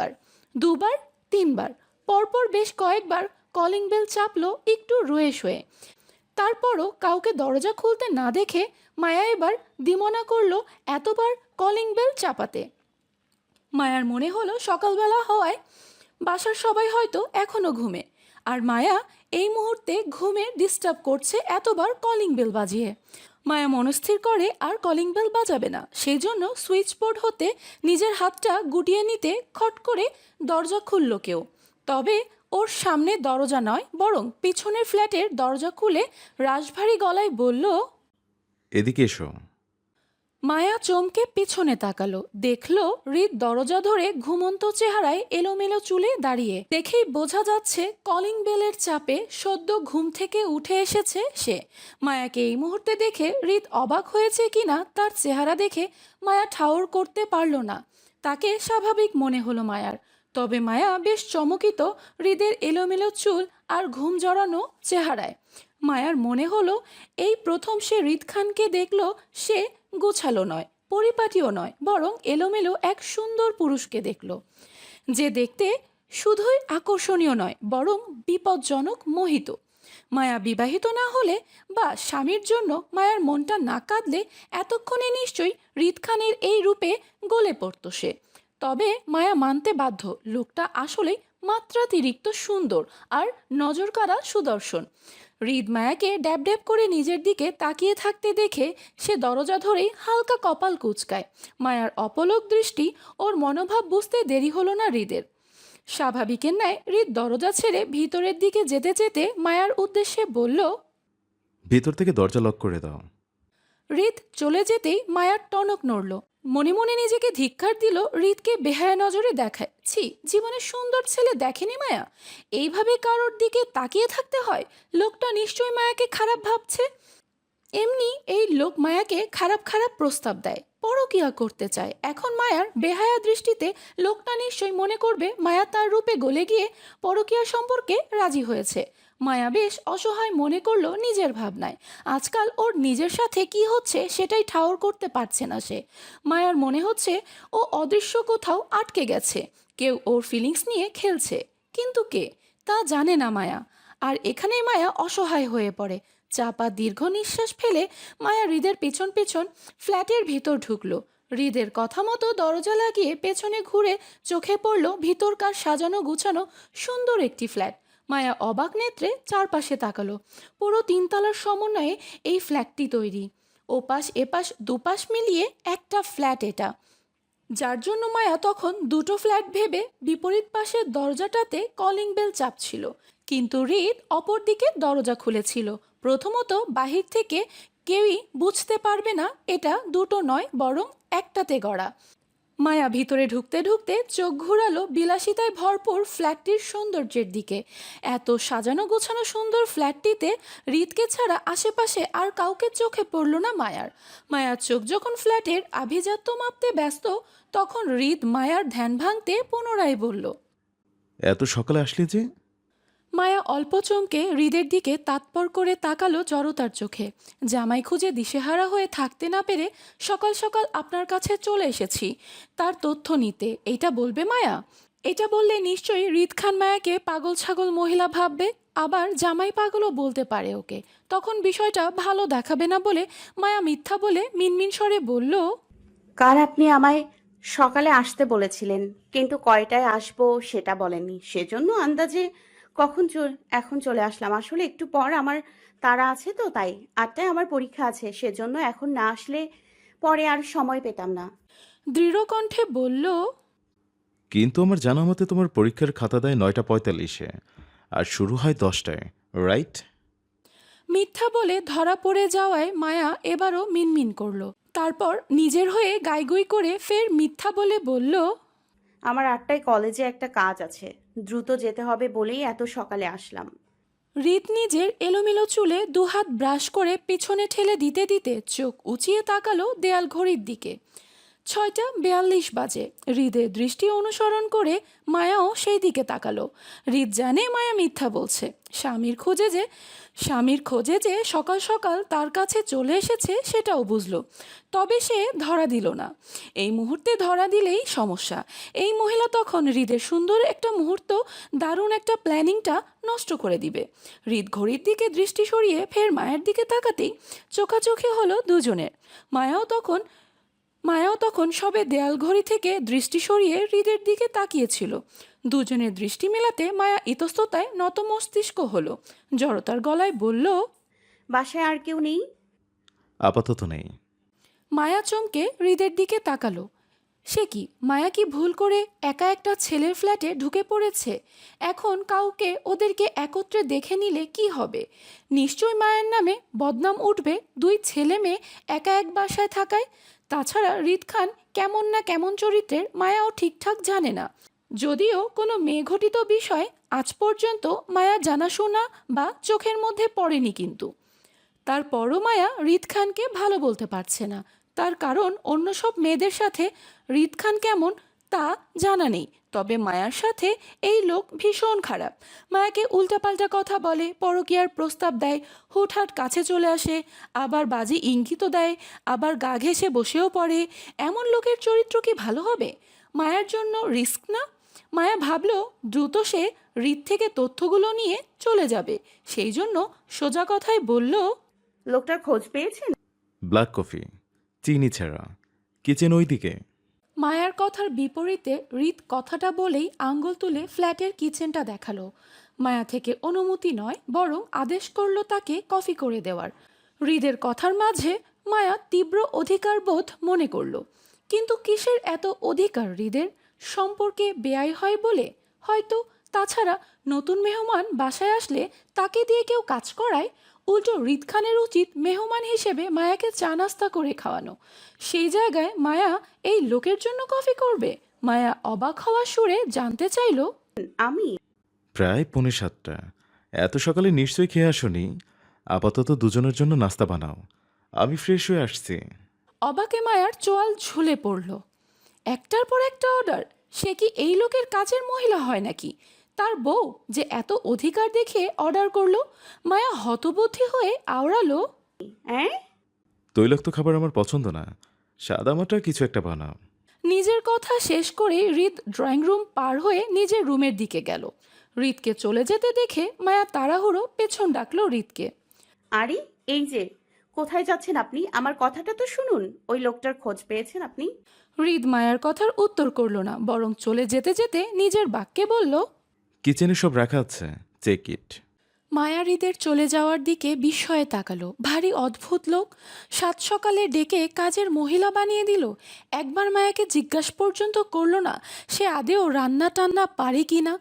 একবার দুবার, তিনবার, পরপর বেশ কয়েকবার কলিং বেল চাপল একটু রয়ে শুয়ে তারপরও কাউকে দরজা খুলতে না দেখে মায়া এবার দিমনা করল এতবার কলিং বেল চাপাতে। মায়ার মনে হলো সকালবেলা হওয়ায় বাসার সবাই হয়তো এখনও ঘুমে, আর মায়া এই মুহূর্তে ঘুমে ডিস্টার্ব করছে এতবার কলিং বেল বাজিয়ে। মায়া মনস্থির করে আর কলিং বেল বাজাবে না। সেই জন্য সুইচ বোর্ড হতে নিজের হাতটা গুটিয়ে নিতে খট করে দরজা খুলল কেউ। তবে ওর সামনে দরজা নয়, বরং পিছনের ফ্ল্যাটের দরজা খুলে রাশভারী গলায় বলল, এদিকে এসো। মায়া চমকে পিছনে তাকালো, দেখল হৃদ দরজা ধরে ঘুমন্ত চেহারায় এলোমেলো চুলে দাঁড়িয়ে। দেখেই বোঝা যাচ্ছে কলিং বেলের চাপে সদ্য ঘুম থেকে উঠে এসেছে সে। মায়াকে এই মুহূর্তে দেখে হৃদ অবাক হয়েছে কিনা তার চেহারা দেখে মায়া ঠাউর করতে পারল না। তাকে স্বাভাবিক মনে হলো মায়ার। তবে মায়া বেশ চমকিত হৃদের এলোমেলো চুল আর ঘুম জড়ানো চেহারায়। মায়ার মনে হলো, এই প্রথম সে হৃদ খানকে দেখল, সে গোছালো নয়, পরিপাটিও নয়, বরং এলোমেলো এক সুন্দর পুরুষকে দেখল। যে দেখতে শুধুই আকর্ষণীয় নয়, বরং বিপজ্জনক মোহিত। মায়া বিবাহিত না হলে বা স্বামীর জন্য মায়ার মনটা না কাঁদলে এতক্ষণে নিশ্চয়ই হৃদ খানের এই রূপে গলে পড়ত সে। তবে মায়া মানতে বাধ্য, লোকটা আসলেই মাত্রাতিরিক্ত সুন্দর আর নজর নজরকাড়া সুদর্শন। হৃদ মায়াকে ড্যাব ড্যাব করে নিজের দিকে তাকিয়ে থাকতে দেখে সে দরজা ধরেই হালকা কপাল কুচকায়। মায়ার অপলক দৃষ্টি ওর মনোভাব বুঝতে দেরি হলো না হৃদের। স্বাভাবিকের ন্যায় হৃদ দরজা ছেড়ে ভিতরের দিকে যেতে যেতে মায়ার উদ্দেশ্যে বলল ভিতর থেকে দরজা লক করে দাও। হৃদ চলে যেতেই মায়ার টনক নড়ল। মনে মনে নিজেকে ধিক্কার দিল, হৃদকে বেহায়া নজরে দেখায়। ছি, জীবনে সুন্দর ছেলে দেখেনি মায়া? এইভাবে কারোর দিকে তাকিয়ে থাকতে হয়? লোকটা নিশ্চয়ই মায়াকে খারাপ ভাবছে? এমনি এই লোক মায়াকে খারাপ খারাপ প্রস্তাব দেয়, পরকিয়া করতে চায়। এখন মায়ার বেহায়া দৃষ্টিতে লোকটা নিশ্চয়ই মনে করবে মায়া তার রূপে গলে গিয়ে পরকিয়া সম্পর্কে রাজি হয়েছে। মায়া বেশ অসহায় মনে করল নিজের ভাবনায়। আজকাল ওর নিজের সাথে কি হচ্ছে সেটাই ঠাউর করতে পারছে না সে। মায়ার মনে হচ্ছে ও অদৃশ্য কোথাও আটকে গেছে। কেউ ওর ফিলিংস নিয়ে খেলছে। কিন্তু কে? তা জানে না মায়া। আর এখানেই মায়া অসহায় হয়ে পড়ে। চাপা দীর্ঘ নিঃশ্বাস ফেলে মায়া হৃদের পেছন পেছন ফ্ল্যাটের ভিতর ঢুকলো। হৃদের কথা মতো দরজা লাগিয়ে পেছনে ঘুরে চোখে পড়ল ভিতরকার সাজানো গুছানো সুন্দর একটি ফ্ল্যাট। মায়া অবাক নেত্রে চারপাশে তাকালো। পুরো তিনতলার সমন্বয়ে এই ফ্ল্যাটটি তৈরি। ওপাশ এপাশ দুপাশ মিলিয়ে একটা ফ্ল্যাট এটা। যার জন্য মায়া তখন দুটো ফ্ল্যাট ভেবে বিপরীত পাশের দরজাটাতে কলিং বেল চাপছিল। কিন্তু হৃদ অপর দিকে দরজা খুলেছিল। প্রথমত বাহির থেকে কেউই বুঝতে পারবে না এটা দুটো নয়, বরং একটাতে গড়া। মায়া ভিতরে ঢুকতে ঢুকতে চোখ ঘুরালো বিলাসিতায় ভরপুর ফ্ল্যাটটির সৌন্দর্যের দিকে। এত সাজানো গোছানো সুন্দর ফ্ল্যাটটিতে হৃদকে ছাড়া আশেপাশে আর কাউকে চোখে পড়ল না মায়ার। মায়ার চোখ যখন ফ্ল্যাটের আভিজাত্য মাপতে ব্যস্ত, তখন হৃদ মায়ার ধ্যান ভাঙতে পুনরায় বলল, এত সকালে আসলে যে মায়া অল্প চমকে হৃদের দিকে তাৎপর করে তাকালো জড়তার চোখে। জামাই খুঁজে দিশেহারা হয়ে থাকতে না পেরে সকাল সকাল আপনার কাছে চলে এসেছি। তার তথ্য নিতে এটা বলবে মায়া? এটা বললে নিশ্চয়ই হৃদ খান মায়াকে পাগল ছাগল মহিলা ভাববে, আবার জামাই পাগলও বলতে পারে ওকে। তখন বিষয়টা ভালো দেখাবে না বলে মায়া মিথ্যা বলে মিনমিন স্বরে বলল, কাল আপনি আমায় সকালে আসতে বলেছিলেন, কিন্তু কয়টায় আসব সেটা বলেননি। সেজন্য আন্দাজে কখন চল এখন চলে আসলাম। আসলে একটু পর আমার তারা আছে তো তাই। আটটায় আমার পরীক্ষা আছে সেজন্য এখন না আসলে পরে আর সময় পেতাম না। দৃঢ় কণ্ঠে বলল কিন্তু আমার জানা মতে তোমার পরীক্ষার খাতা দেয় নয়টা পঁয়তাল্লিশে আর শুরু হয় দশটায় রাইট? মিথ্যা বলে ধরা পড়ে যাওয়ায় মায়া এবারও মিনমিন করল। তারপর নিজের হয়ে গাইগুই করে ফের মিথ্যা বলে বলল আমার আটটায় কলেজে একটা কাজ আছে। দ্রুত যেতে হবে বলেই এত সকালে আসলাম। রীত নিজের এলোমেলো চুলে দুহাত ব্রাশ করে পিছনে ঠেলে দিতে দিতে চোখ উঁচিয়ে তাকালো দেয়াল ঘড়ির দিকে। ছয়টা বেয়াল্লিশ বাজে। হৃদের দৃষ্টি অনুসরণ করে মায়াও সেই দিকে তাকালো। হৃদ জানে মায়া মিথ্যা বলছে। স্বামীর খোঁজে যে, স্বামীর খোঁজে যে সকাল সকাল তার কাছে চলে এসেছে সেটাও বুঝলো। তবে সে ধরা দিল না। এই মুহূর্তে ধরা দিলেই সমস্যা। এই মহিলা তখন হৃদের সুন্দর একটা মুহূর্ত, দারুণ একটা প্ল্যানিংটা নষ্ট করে দিবে। হৃদ ঘড়ির দিকে দৃষ্টি সরিয়ে ফের মায়ের দিকে তাকাতেই চোখাচোখি হলো দুজনের। মায়াও তখন মায়াও তখন সবে দেয়াল ঘড়ি থেকে দৃষ্টি সরিয়ে হৃদের দিকে তাকিয়েছিল। দুজনের দৃষ্টি মেলাতে মায়া ইতস্ততায় নত মস্তিষ্ক হলো। জড়তার গলায় বলল বাসায় আর কেউ নেই? আপাতত নেই। মায়া চমকে হৃদের দিকে তাকালো। সে কি মায়া কি ভুল করে একা একটা ছেলের ফ্ল্যাটে ঢুকে পড়েছে? এখন কাউকে ওদেরকে একত্রে দেখে নিলে কি হবে? নিশ্চয় মায়ের নামে বদনাম উঠবে দুই ছেলে মেয়ে একা এক বাসায় থাকায়? তাছাড়া হৃদ খান কেমন না কেমন চরিত্রের মায়াও ঠিকঠাক জানে না। যদিও কোনো মেঘটিত বিষয় আজ পর্যন্ত মায়া জানাশোনা বা চোখের মধ্যে পড়েনি কিন্তু। তারপরও মায়া রিদ খানকে ভালো বলতে পারছে না। তার কারণ অন্য সব মেয়েদের সাথে রিদ খান কেমন তা জানা নেই। তবে মায়ার সাথে এই লোক ভীষণ খারাপ। মায়াকে উল্টাপাল্টা কথা বলে পরকীয়ার প্রস্তাব দেয় হুটহাট কাছে চলে আসে আবার বাজে ইঙ্গিতও দেয় আবার গা ঘেঁষে বসেও পড়ে। এমন লোকের চরিত্র কি ভালো হবে? মায়ার জন্য রিস্ক না? মায়া ভাবল দ্রুত সে হৃদ থেকে তথ্যগুলো নিয়ে চলে যাবে। সেই জন্য সোজা কথায় বলল লোকটার খোঁজ পেয়েছেন? ব্ল্যাক কফি চিনি ছাড়া। কিচেন ওইদিকে। মায়ার কথার বিপরীতে হৃদ কথাটা বলেই আঙ্গুল তুলে ফ্ল্যাটের কিচেনটা দেখাল। মায়া থেকে অনুমতি নয়, বরং আদেশ করল তাকে কফি করে দেওয়ার। হৃদের কথার মাঝে মায়া তীব্র অধিকার বোধ মনে করল। কিন্তু কিসের এত অধিকার হৃদের সম্পর্কে বেয়াই হয় বলে? হয়তো তাছাড়া নতুন মেহমান বাসায় আসলে তাকে দিয়ে কেউ কাজ করায়? উল্টো হৃদ খানের উচিত মেহমান হিসেবে মায়াকে চা নাস্তা করে খাওয়ানো। সেই জায়গায় মায়া এই লোকের জন্য কফি করবে? মায়া অবাক হওয়া সুরে জানতে চাইলো আমি? প্রায় পৌনে সাতটা। এত সকালে নিশ্চয়ই খেয়ে আসনি। আপাতত দুজনের জন্য নাস্তা বানাও। আমি ফ্রেশ হয়ে আসছি। অবাকে মায়ার চোয়াল ঝুলে পড়ল। একটার পর একটা অর্ডার। সে কি এই লোকের কাজের মহিলা হয় নাকি? তার বউ যে এত অধিকার দেখে অর্ডার করল মায়া হতবুদ্ধি হয়ে আওড়ালো। হ্যাঁ তৈলাক্ত খাবার আমার পছন্দ না। সাদামাটা কিছু একটা বানাও। নিজের কথা শেষ করে হৃদ ড্রয়িং রুম পার হয়ে নিজের রুমের দিকে গেল। হৃদকে চলে যেতে দেখে মায়া তাড়াহুড়ো পেছন ডাকলো হৃদকে আরে এই যে কোথায় যাচ্ছেন আপনি? আমার কথাটা তো শুনুন। ওই লোকটার খোঁজ পেয়েছেন আপনি? হৃদ মায়ার কথার উত্তর করল না বরং চলে যেতে যেতে নিজের বাক্যে বলল কিচেনে সব রাখা আছে। চেক ইট মায়া হৃদের চলে যাওয়ার দিকে বিস্ময়ে তাকালো। ভারী অদ্ভুত লোক সাত সকালে ডেকে কাজের মহিলা বানিয়ে দিল। একবার মায়াকে জিজ্ঞাসা পর্যন্ত করল না, সে আদেও রান্না টান্না পারে কি না।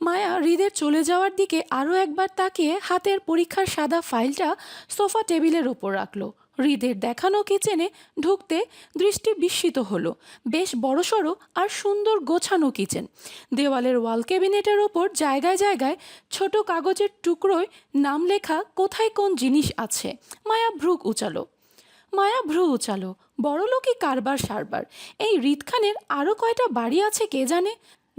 মায়া হৃদের চলে যাওয়ার দিকে আরও একবার তাকিয়ে হাতের পরীক্ষার সাদা ফাইলটা সোফা টেবিলের ওপর রাখল। হৃদের দেখানো কিচেনে ঢুকতে দৃষ্টি বিস্মিত হলো। বেশ বড়সড় আর সুন্দর গোছানো কিচেন। দেওয়ালের ওয়াল ক্যাবিনেটের ওপর জায়গায় জায়গায় ছোট কাগজের টুকরোয় নাম লেখা কোথায় কোন জিনিস আছে। মায়া ভ্রুক উচালো। মায়া ভ্রু উচালো। বড় লোকই কারবার সারবার। এই হৃদখানের আরও কয়টা বাড়ি আছে কে জানে?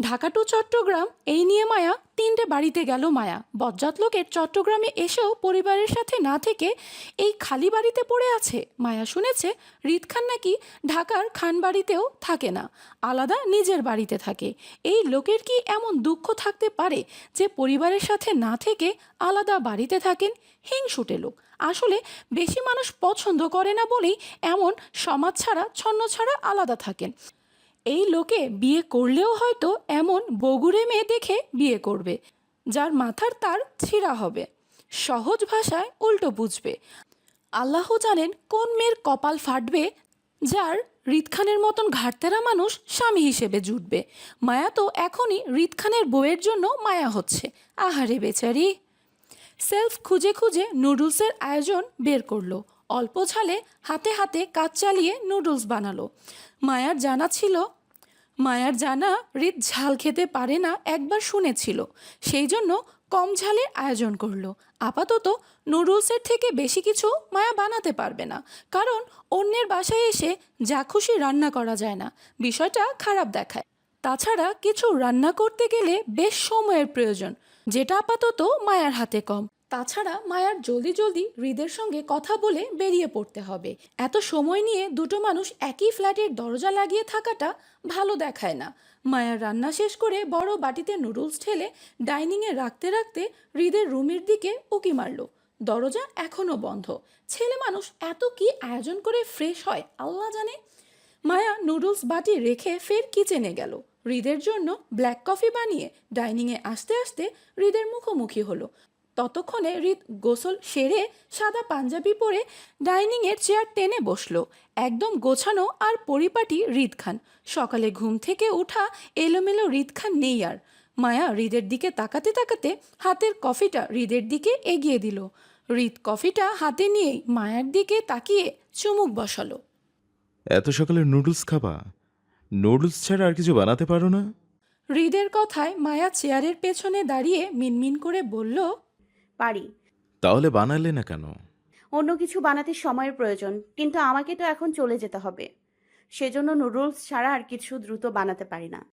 ঢাকা টু চট্টগ্রাম, এই নিয়ে মায়া তিনটে বাড়িতে গেল মায়া। বজ্জাত লোকের চট্টগ্রামে এসেও পরিবারের সাথে না থেকে এই খালি বাড়িতে পড়ে আছে। মায়া শুনেছে হৃদ খান নাকি ঢাকার খান বাড়িতেও থাকে না, আলাদা নিজের বাড়িতে থাকে। এই লোকের কি এমন দুঃখ থাকতে পারে যে পরিবারের সাথে না থেকে আলাদা বাড়িতে থাকেন? হিংসুটে লোক। আসলে বেশি মানুষ পছন্দ করে না বলেই এমন সমাজ ছাড়া, ছন্ন ছাড়া আলাদা থাকেন। এই লোকে বিয়ে করলেও হয়তো এমন বগুড়ে মেয়ে দেখে বিয়ে করবে, যার মাথার তার ছিঁড়া হবে। সহজ ভাষায় উল্টো বুঝবে। আল্লাহ জানেন কোন মেয়ের কপাল ফাটবে, যার খানের মতন ঘাটতেরা মানুষ স্বামী হিসেবে জুটবে। মায়া তো এখনই খানের বউয়ের জন্য মায়া হচ্ছে। আহারে বেচারি! সেলফ খুঁজে খুঁজে নুডলসের আয়োজন বের করল। অল্প ঝালে হাতে হাতে কাজ চালিয়ে নুডলস বানালো। মায়ার জানা ছিল, মায়ার জানা হৃদ ঝাল খেতে পারে না একবার শুনেছিল। সেই জন্য কম ঝালের আয়োজন করল। আপাতত নুডলসের থেকে বেশি কিছু মায়া বানাতে পারবে না। কারণ অন্যের বাসায় এসে যা খুশি রান্না করা যায় না। বিষয়টা খারাপ দেখায়। তাছাড়া কিছু রান্না করতে গেলে বেশ সময়ের প্রয়োজন, যেটা আপাতত মায়ার হাতে কম। তাছাড়া মায়ার জলদি জলদি হৃদের সঙ্গে কথা বলে বেরিয়ে পড়তে হবে। এত সময় নিয়ে দুটো মানুষ একই ফ্ল্যাটের দরজা লাগিয়ে থাকাটা ভালো দেখায় না। মায়ার রান্না শেষ করে বড় বাটিতে নুডলস ঠেলে ডাইনিংয়ে রাখতে রাখতে হৃদের রুমের দিকে উকি মারল। দরজা এখনও বন্ধ। ছেলে মানুষ এত কি আয়োজন করে ফ্রেশ হয়, আল্লাহ জানে। মায়া নুডলস বাটি রেখে ফের কিচেনে গেল। হৃদের জন্য ব্ল্যাক কফি বানিয়ে ডাইনিংয়ে আসতে আসতে হৃদের মুখোমুখি হলো। ততক্ষণে হৃদ গোসল সেরে সাদা পাঞ্জাবি পরে ডাইনিংয়ের চেয়ার টেনে বসল। একদম গোছানো আর পরিপাটি হৃদ খান। সকালে ঘুম থেকে ওঠা এলোমেলো হৃদ খান নেই আর। মায়া হৃদের দিকে তাকাতে তাকাতে হাতের কফিটা হৃদের দিকে এগিয়ে দিল। হৃদ কফিটা হাতে নিয়েই মায়ার দিকে তাকিয়ে চুমুক বসালো। এত সকালে নুডলস খাবা? নুডলস ছাড়া আর কিছু বানাতে পারো না? হৃদের কথায় মায়া চেয়ারের পেছনে দাঁড়িয়ে মিনমিন করে বলল পারি। তাহলে বানালে না কেন? অন্য কিছু বানাতে সময়ের প্রয়োজন কিন্তু আমাকে তো এখন চলে যেতে হবে। সেজন্য নুডলস ছাড়া আর কিছু দ্রুত বানাতে পারি না।